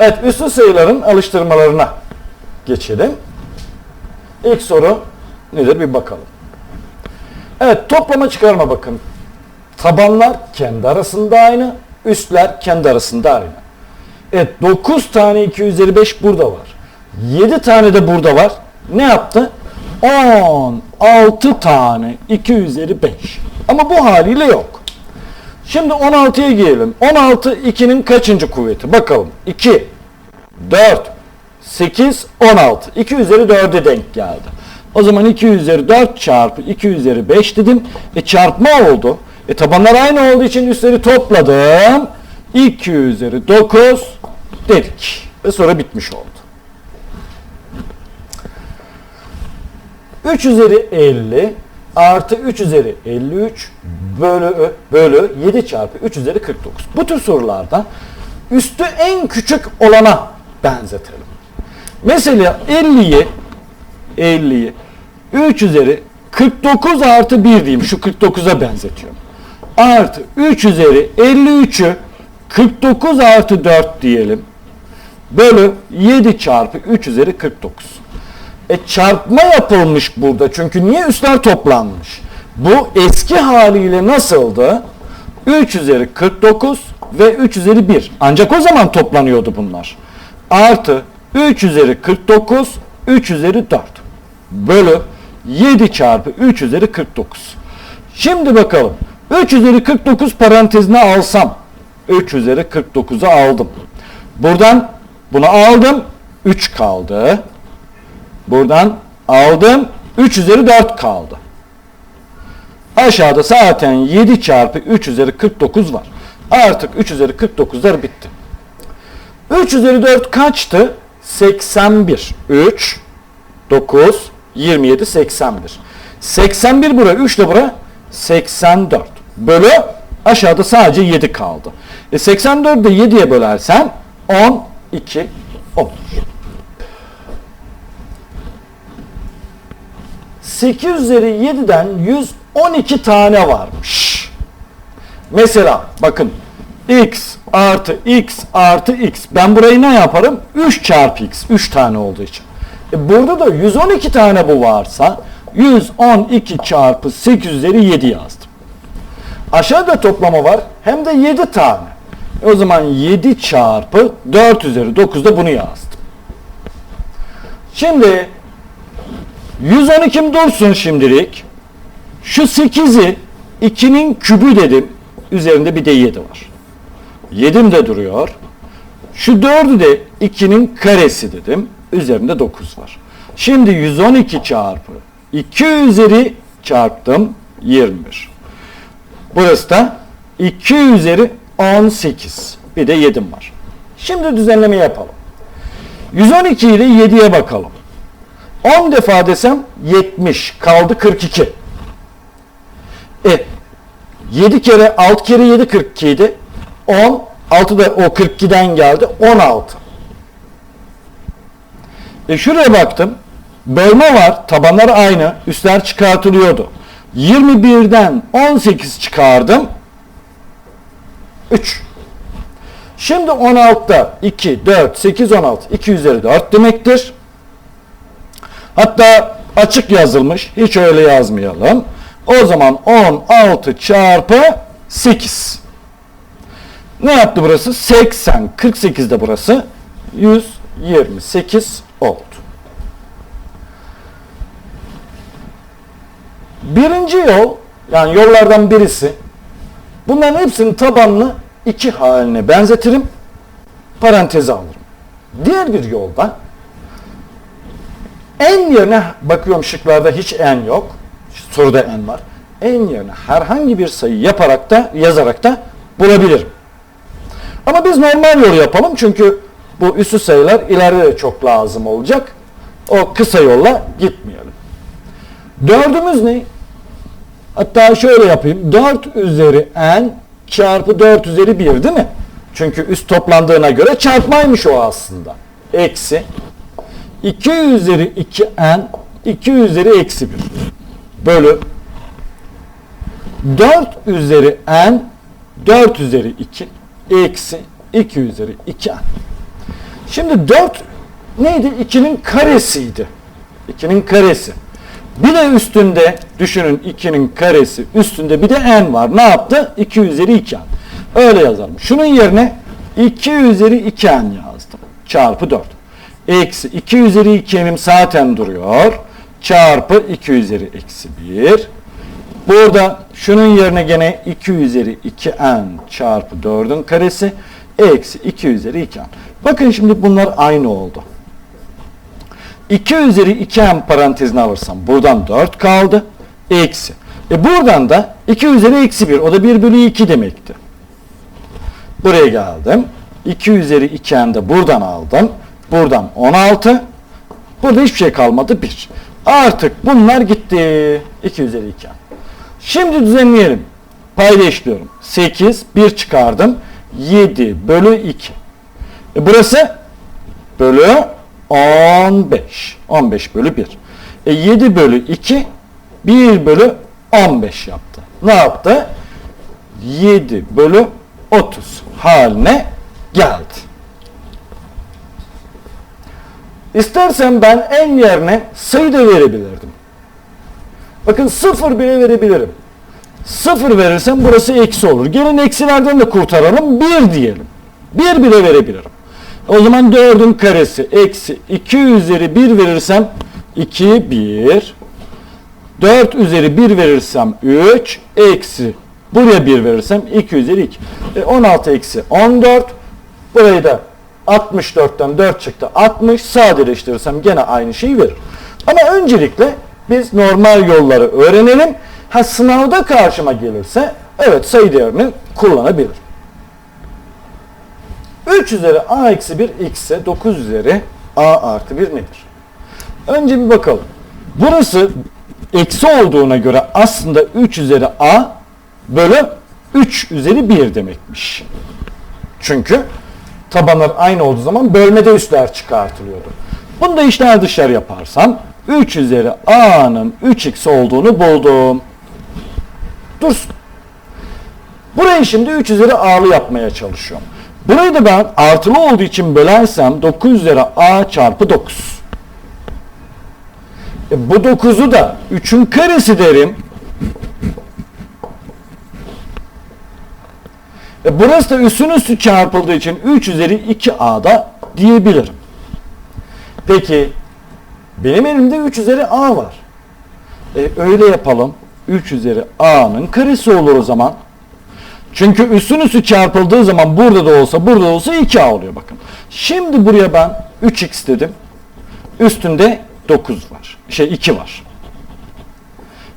Evet, üslü sayıların alıştırmalarına geçelim. İlk soru nedir bir bakalım. Evet, toplama çıkarma bakın. Tabanlar kendi arasında aynı, üstler kendi arasında aynı. Evet, 9 tane 2 üzeri 5 burada var. 7 tane de burada var. Ne yaptı? 16 tane 2 üzeri 5. Ama bu haliyle yok. Şimdi 16'ya gelelim. 16 2'nin kaçıncı kuvveti? Bakalım. 2, 4, 8, 16. 2 üzeri 4'e denk geldi. O zaman 2 üzeri 4 çarpı 2 üzeri 5 dedim. E çarpma oldu. E tabanlar aynı olduğu için üstleri topladım. 2 üzeri 9 dedik. Ve sonra bitmiş oldu. 3 üzeri 50 artı 3 üzeri 53 bölü, bölü 7 çarpı 3 üzeri 49. Bu tür sorularda üstü en küçük olana benzetelim. Mesela 50'yi 50'yi 3 üzeri 49 artı 1 diyeyim. Şu 49'a benzetiyorum. Artı 3 üzeri 53'ü 49 artı 4 diyelim. Bölü 7 çarpı 3 üzeri 49. E çarpma yapılmış burada. Çünkü niye üstler toplanmış? Bu eski haliyle nasıldı? 3 üzeri 49 ve 3 üzeri 1. Ancak o zaman toplanıyordu bunlar. Artı 3 üzeri 49, 3 üzeri 4. Bölü 7 çarpı 3 üzeri 49. Şimdi bakalım. 3 üzeri 49 parantezine alsam. 3 üzeri 49'u aldım. Buradan bunu aldım. 3 kaldı. Buradan aldım. 3 üzeri 4 kaldı. Aşağıda zaten 7 çarpı 3 üzeri 49 var. Artık 3 üzeri 49'lar bitti. 3 üzeri 4 kaçtı? 81. 3, 9, 27, 81. 81 bura, 3 de bura 84. Bölü aşağıda sadece 7 kaldı. E 84'ü de 7'ye bölersen 12 olur. 8 üzeri 7'den 112 tane varmış. Mesela bakın x artı x artı x. Ben burayı ne yaparım? 3 çarpı x. 3 tane olduğu için. E burada da 112 tane bu varsa 112 çarpı 8 üzeri 7 yazdım. Aşağıda toplama var. Hem de 7 tane. E o zaman 7 çarpı 4 üzeri 9'da bunu yazdım. Şimdi 112'm dursun şimdilik. Şu 8'i 2'nin kübü dedim. Üzerinde bir de 7 var. 7'm de duruyor. Şu 4'ü de 2'nin karesi dedim. Üzerinde 9 var. Şimdi 112 çarpı 2 üzeri çarptım 21. Burası da 2 üzeri 18. Bir de 7'm var. Şimdi düzenleme yapalım. 112 ile 7'ye bakalım. 10 defa desem 70 kaldı 42. E 7 kere 6 kere 7 42 idi. 10 6 da o 42'den geldi 16. E şuraya baktım. Bölme var. Tabanlar aynı. Üstler çıkartılıyordu. 21'den 18 çıkardım. 3. Şimdi 16'da 2, 4, 8, 16. 2 üzeri 4 demektir. Hatta açık yazılmış. Hiç öyle yazmayalım. O zaman 16 çarpı 8. Ne yaptı burası? 80. 48 de burası. 128 oldu. Birinci yol, yani yollardan birisi, bunların hepsinin tabanını iki haline benzetirim, paranteze alırım. Diğer bir yolda, en yerine bakıyorum şıklarda hiç en yok. Soruda en var. En yerine herhangi bir sayı yaparak da yazarak da bulabilirim. Ama biz normal yol yapalım çünkü bu üstü sayılar ileride de çok lazım olacak. O kısa yolla gitmeyelim. Dördümüz ne? Hatta şöyle yapayım. 4 üzeri n çarpı 4 üzeri 1 değil mi? Çünkü üst toplandığına göre çarpmaymış o aslında. Eksi 2 üzeri 2n 2 üzeri eksi 1 bölü 4 üzeri n 4 üzeri 2 eksi 2 üzeri 2n. Şimdi 4 neydi? 2'nin karesiydi. 2'nin karesi. Bir de üstünde düşünün 2'nin karesi üstünde bir de n var. Ne yaptı? 2 üzeri 2 n. Öyle yazalım. Şunun yerine 2 üzeri 2 n yazdım. Çarpı 4. Eksi 2 üzeri 2 n'im zaten duruyor. Çarpı 2 üzeri eksi 1. Burada şunun yerine gene 2 üzeri 2n çarpı 4'ün karesi eksi 2 üzeri 2n. Bakın şimdi bunlar aynı oldu. 2 üzeri 2n parantezine alırsam buradan 4 kaldı. Eksi. E buradan da 2 üzeri eksi 1 o da 1 bölü 2 demekti. Buraya geldim. 2 üzeri 2n de buradan aldım. Buradan 16. Burada hiçbir şey kalmadı 1. Artık bunlar gitti. 2 üzeri 2n. Şimdi düzenleyelim. Payda işliyorum. 8, 1 çıkardım. 7 bölü 2. E burası bölü 15. 15 bölü 1. E 7 bölü 2 1 bölü 15 yaptı. Ne yaptı? 7 bölü 30 haline geldi. İstersen ben en yerine sayı da verebilirdim. Bakın sıfır bile verebilirim. Sıfır verirsem burası eksi olur. Gelin eksilerden de kurtaralım. Bir diyelim. Bir bile verebilirim. O zaman 4'ün karesi eksi 2 üzeri 1 verirsem 2, 1. 4 üzeri 1 verirsem 3 eksi buraya 1 verirsem 2 üzeri 2. E 16 eksi 14. Burayı da 64'ten 4 çıktı 60. Sadeleştirirsem gene aynı şeyi verir. Ama öncelikle biz normal yolları öğrenelim. Ha sınavda karşıma gelirse evet sayı değerini kullanabilir. 3 üzeri a eksi 1 x ise 9 üzeri a artı 1 nedir? Önce bir bakalım. Burası eksi olduğuna göre aslında 3 üzeri a bölü 3 üzeri 1 demekmiş. Çünkü tabanlar aynı olduğu zaman bölmede üstler çıkartılıyordu. Bunu da içler dışlar yaparsam 3 üzeri a'nın 3x olduğunu buldum. Dursun. Burayı şimdi 3 üzeri a'lı yapmaya çalışıyorum. Burayı da ben artılı olduğu için bölersem 9 üzeri a çarpı 9. E bu 9'u da 3'ün karesi derim. E burası da üstün üstü çarpıldığı için 3 üzeri 2a'da diyebilirim. Peki benim elimde 3 üzeri a var. E öyle yapalım. 3 üzeri a'nın karesi olur o zaman. Çünkü üstün üstü çarpıldığı zaman burada da olsa burada da olsa 2a oluyor bakın. Şimdi buraya ben 3x dedim. Üstünde 9 var. Şey 2 var.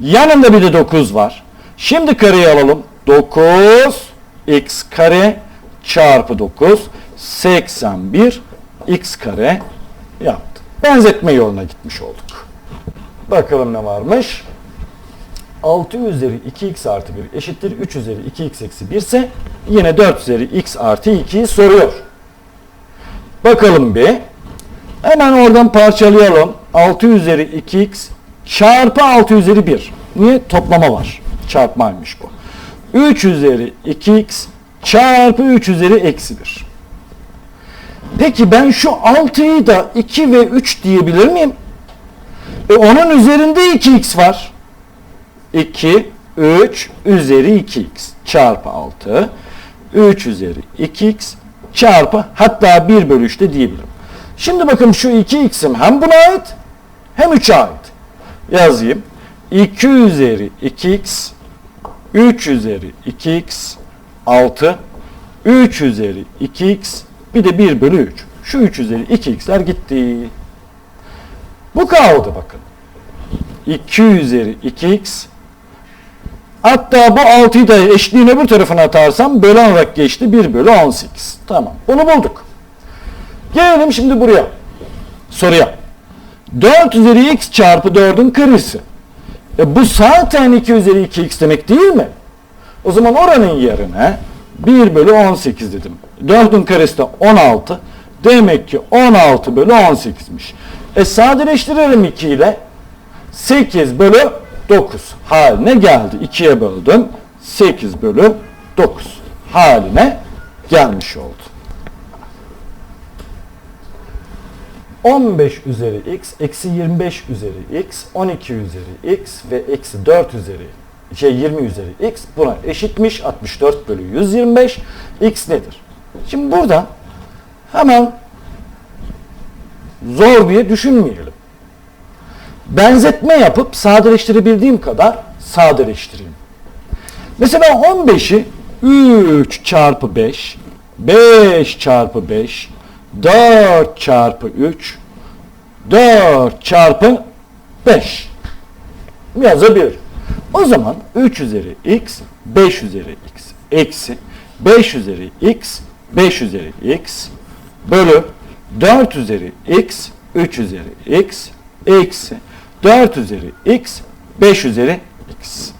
Yanında bir de 9 var. Şimdi kareyi alalım. 9 x kare çarpı 9 81 x kare yaptı. Benzetme yoluna gitmiş olduk. Bakalım ne varmış. 6 üzeri 2x artı 1 eşittir 3 üzeri 2x eksi 1 ise yine 4 üzeri x artı 2'yi soruyor. Bakalım bir. Hemen oradan parçalayalım. 6 üzeri 2x çarpı 6 üzeri 1. Niye? Toplama var. Çarpmaymış bu. 3 üzeri 2x çarpı 3 üzeri eksi 1. Peki ben şu 6'yı da 2 ve 3 diyebilir miyim? E onun üzerinde 2x var. 2, 3 üzeri 2x çarpı 6. 3 üzeri 2x çarpı hatta 1 bölü 3 de diyebilirim. Şimdi bakın şu 2x'im hem buna ait hem 3'e ait. Yazayım. 2 üzeri 2x 3 üzeri 2x 6 3 üzeri 2x bir de 1 bölü 3. Şu 3 üzeri 2x'ler gitti. Bu kaldı bakın. 2 üzeri 2x Hatta bu 6'yı da eşliğin öbür tarafına atarsam bölü olarak geçti. 1 bölü 18. Tamam. Bunu bulduk. Gelelim şimdi buraya. Soruya. 4 üzeri x çarpı 4'ün karesi. E bu zaten 2 üzeri 2x demek değil mi? O zaman oranın yerine 1 bölü 18 dedim. 4'ün karesi de 16. Demek ki 16 bölü 18'miş. E sadeleştirelim 2 ile. 8 bölü 9 haline geldi. 2'ye böldüm. 8 bölü 9 haline gelmiş oldu. 15 üzeri x, eksi 25 üzeri x, 12 üzeri x ve eksi 4 üzeri şey 20 üzeri x buna eşitmiş 64 bölü 125 x nedir? Şimdi burada hemen zor diye düşünmeyelim. Benzetme yapıp sadeleştirebildiğim kadar sadeleştireyim. Mesela 15'i 3 çarpı 5, 5 çarpı 5, 4 çarpı 3, 4 çarpı 5 yazabilir. O zaman 3 üzeri x, 5 üzeri x eksi 5 üzeri x, 5 üzeri x bölü 4 üzeri x, 3 üzeri x eksi 4 üzeri x, 5 üzeri x.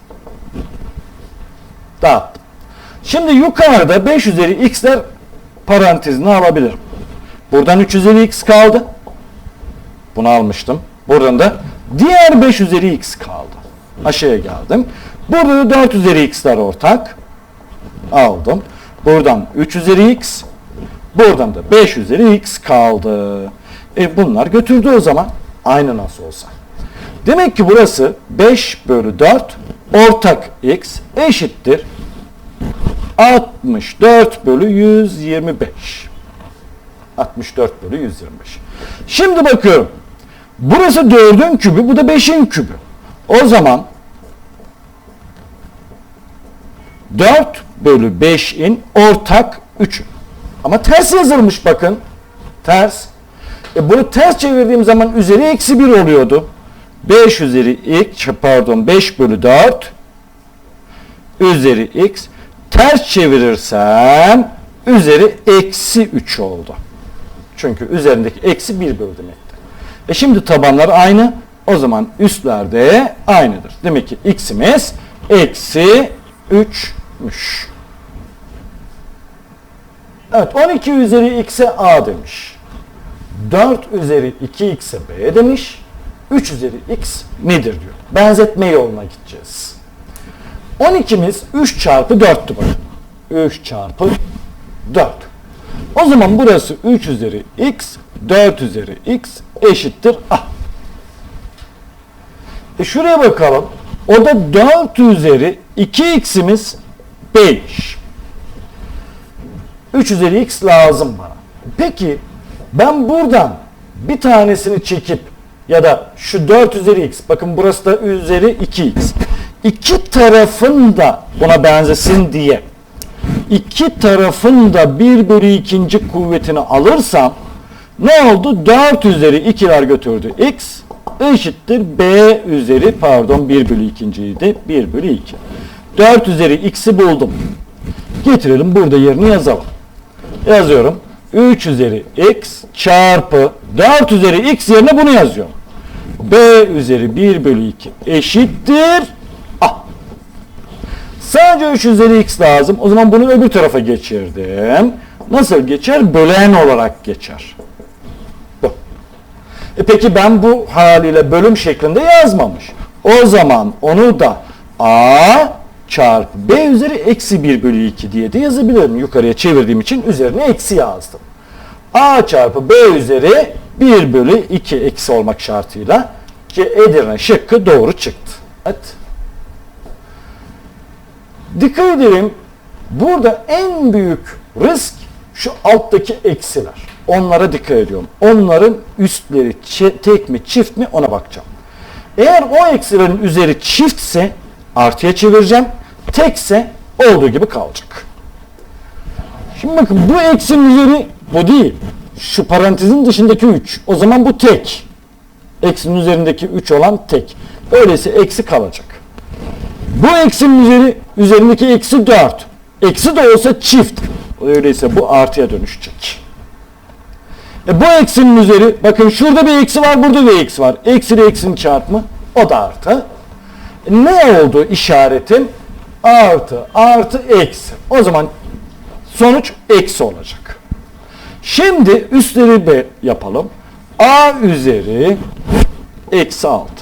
Dağıttım. Şimdi yukarıda 5 üzeri x'ler parantezine alabilirim. Buradan 3 üzeri x kaldı. Bunu almıştım. Buradan da diğer 5 üzeri x kaldı. Aşağıya geldim. Burada da 4 üzeri x'ler ortak. Aldım. Buradan 3 üzeri x. Buradan da 5 üzeri x kaldı. E bunlar götürdü o zaman. Aynı nasıl olsa. Demek ki burası 5 bölü 4 ortak x eşittir 64 bölü 125. 64 bölü 125. Şimdi bakıyorum. Burası 4'ün kübü, bu da 5'in kübü. O zaman 4 bölü 5'in ortak 3'ü. Ama ters yazılmış bakın. Ters. E bunu ters çevirdiğim zaman üzeri eksi 1 oluyordu. 5 üzeri x pardon 5 bölü 4 üzeri x ters çevirirsem üzeri eksi 3 oldu. Çünkü üzerindeki eksi 1 bölü demekti. E şimdi tabanlar aynı. O zaman üstlerde aynıdır. Demek ki x'imiz eksi 3'müş. Evet 12 üzeri x'e a demiş. 4 üzeri 2x'e b demiş. 3 üzeri x nedir diyor. Benzetme yoluna gideceğiz. 12'miz 3 çarpı 4'tü bakın. 3 çarpı 4. O zaman burası 3 üzeri x, 4 üzeri x eşittir a. E şuraya bakalım. O da 4 üzeri 2x'imiz 5. 3 üzeri x lazım bana. Peki ben buradan bir tanesini çekip ya da şu 4 üzeri x bakın burası da üzeri 2x. İki tarafın da buna benzesin diye iki tarafın da 1 bölü ikinci kuvvetini alırsam ne oldu? 4 üzeri 2'ler götürdü. x eşittir b üzeri pardon 1 bölü ikinciydi. 1 bölü 2. 4 üzeri x'i buldum. Getirelim burada yerini yazalım. Yazıyorum. 3 üzeri x çarpı 4 üzeri x yerine bunu yazıyorum. b üzeri 1 bölü 2 eşittir. Sadece 3 üzeri x lazım. O zaman bunu öbür tarafa geçirdim. Nasıl geçer? Bölen olarak geçer. Bu. E peki ben bu haliyle bölüm şeklinde yazmamış. O zaman onu da a çarpı b üzeri eksi 1 bölü 2 diye de yazabilirim. Yukarıya çevirdiğim için üzerine eksi yazdım. a çarpı b üzeri 1 bölü 2 eksi olmak şartıyla ki Edirne şıkkı doğru çıktı. Evet. Dikkat edelim. Burada en büyük risk şu alttaki eksiler. Onlara dikkat ediyorum. Onların üstleri tek mi çift mi ona bakacağım. Eğer o eksilerin üzeri çiftse artıya çevireceğim. Tekse olduğu gibi kalacak. Şimdi bakın bu eksinin üzeri bu değil. Şu parantezin dışındaki 3. O zaman bu tek. Eksinin üzerindeki 3 olan tek. Öyleyse eksi kalacak. Bu eksinin üzeri, üzerindeki eksi 4. Eksi de olsa çift. Öyleyse bu artıya dönüşecek. E bu eksinin üzeri, bakın şurada bir eksi var, burada bir eksi var. Eksi ile eksinin çarpımı, o da artı. E ne oldu işaretim? Artı, artı, eksi. O zaman sonuç eksi olacak. Şimdi üstleri B yapalım. A üzeri eksi 6.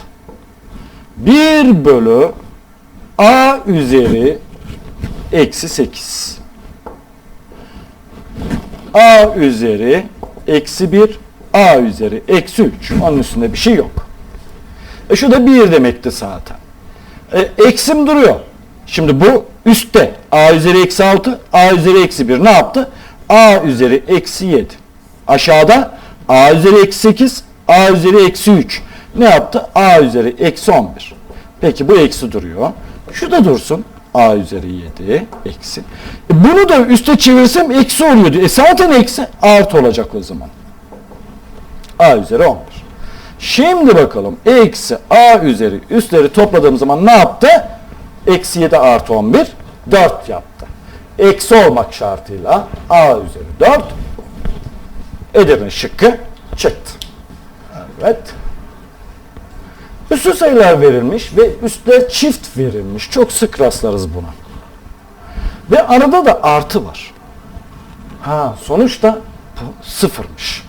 1 bölü A üzeri eksi 8. A üzeri eksi 1 a üzeri eksi 3. Onun üstünde bir şey yok. E şu da 1 demekti zaten. E, eksim duruyor. Şimdi bu üstte a üzeri eksi 6, a üzeri eksi 1 ne yaptı? a üzeri eksi 7. Aşağıda a üzeri eksi 8, a üzeri eksi 3. Ne yaptı? a üzeri eksi 11. Peki bu eksi duruyor. Şu da dursun. a üzeri 7 eksi. E, bunu da üste çevirsem eksi oluyordu. E zaten eksi artı olacak o zaman. a üzeri 11. Şimdi bakalım eksi a üzeri üstleri topladığım zaman ne yaptı? Eksi 7 artı 11 4 yaptı. Eksi olmak şartıyla a üzeri 4 Edirne şıkkı çıktı. Evet. Üstü sayılar verilmiş ve üstler çift verilmiş. Çok sık rastlarız buna. Ve arada da artı var. Ha sonuçta sıfırmış.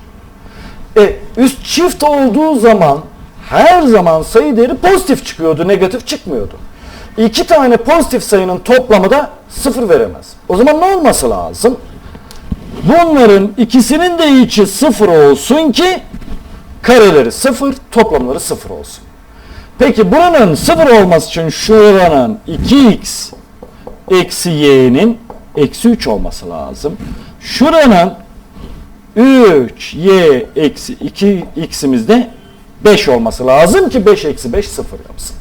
E, üst çift olduğu zaman her zaman sayı değeri pozitif çıkıyordu, negatif çıkmıyordu. İki tane pozitif sayının toplamı da sıfır veremez. O zaman ne olması lazım? Bunların ikisinin de içi sıfır olsun ki kareleri sıfır, toplamları sıfır olsun. Peki buranın sıfır olması için şuranın 2x eksi y'nin eksi 3 olması lazım. Şuranın 3y eksi 2 x'imiz de 5 olması lazım ki 5 eksi 5 sıfır yapsın.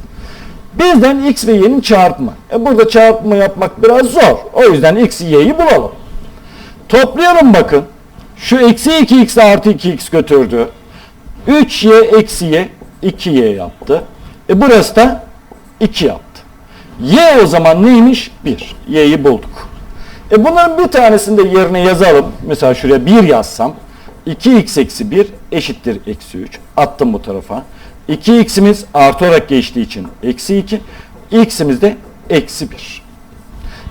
Bizden x ve y'nin çarpımı. E burada çarpımı yapmak biraz zor. O yüzden x, y'yi bulalım. Toplayalım bakın. Şu eksi 2x artı 2x götürdü. 3y eksi y 2y yaptı. E burası da 2 yaptı. Y o zaman neymiş? 1. Y'yi bulduk. E bunların bir tanesini de yerine yazalım. Mesela şuraya 1 yazsam. 2x eksi 1 eşittir eksi 3. Attım bu tarafa. 2x'imiz artı olarak geçtiği için eksi 2. x'imiz de eksi 1.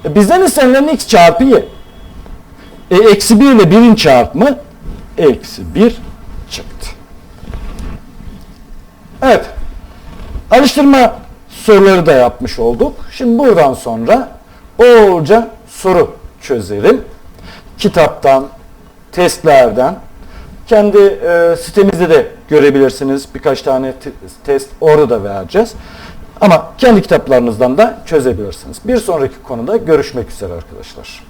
E bizden istenilen x çarpı y. E, eksi 1 ile 1'in çarpımı eksi 1 çıktı. Evet. Alıştırma soruları da yapmış olduk. Şimdi buradan sonra bolca soru çözelim. Kitaptan, testlerden, kendi e, sitemizde de görebilirsiniz. Birkaç tane te- test orada da vereceğiz. Ama kendi kitaplarınızdan da çözebilirsiniz. Bir sonraki konuda görüşmek üzere arkadaşlar.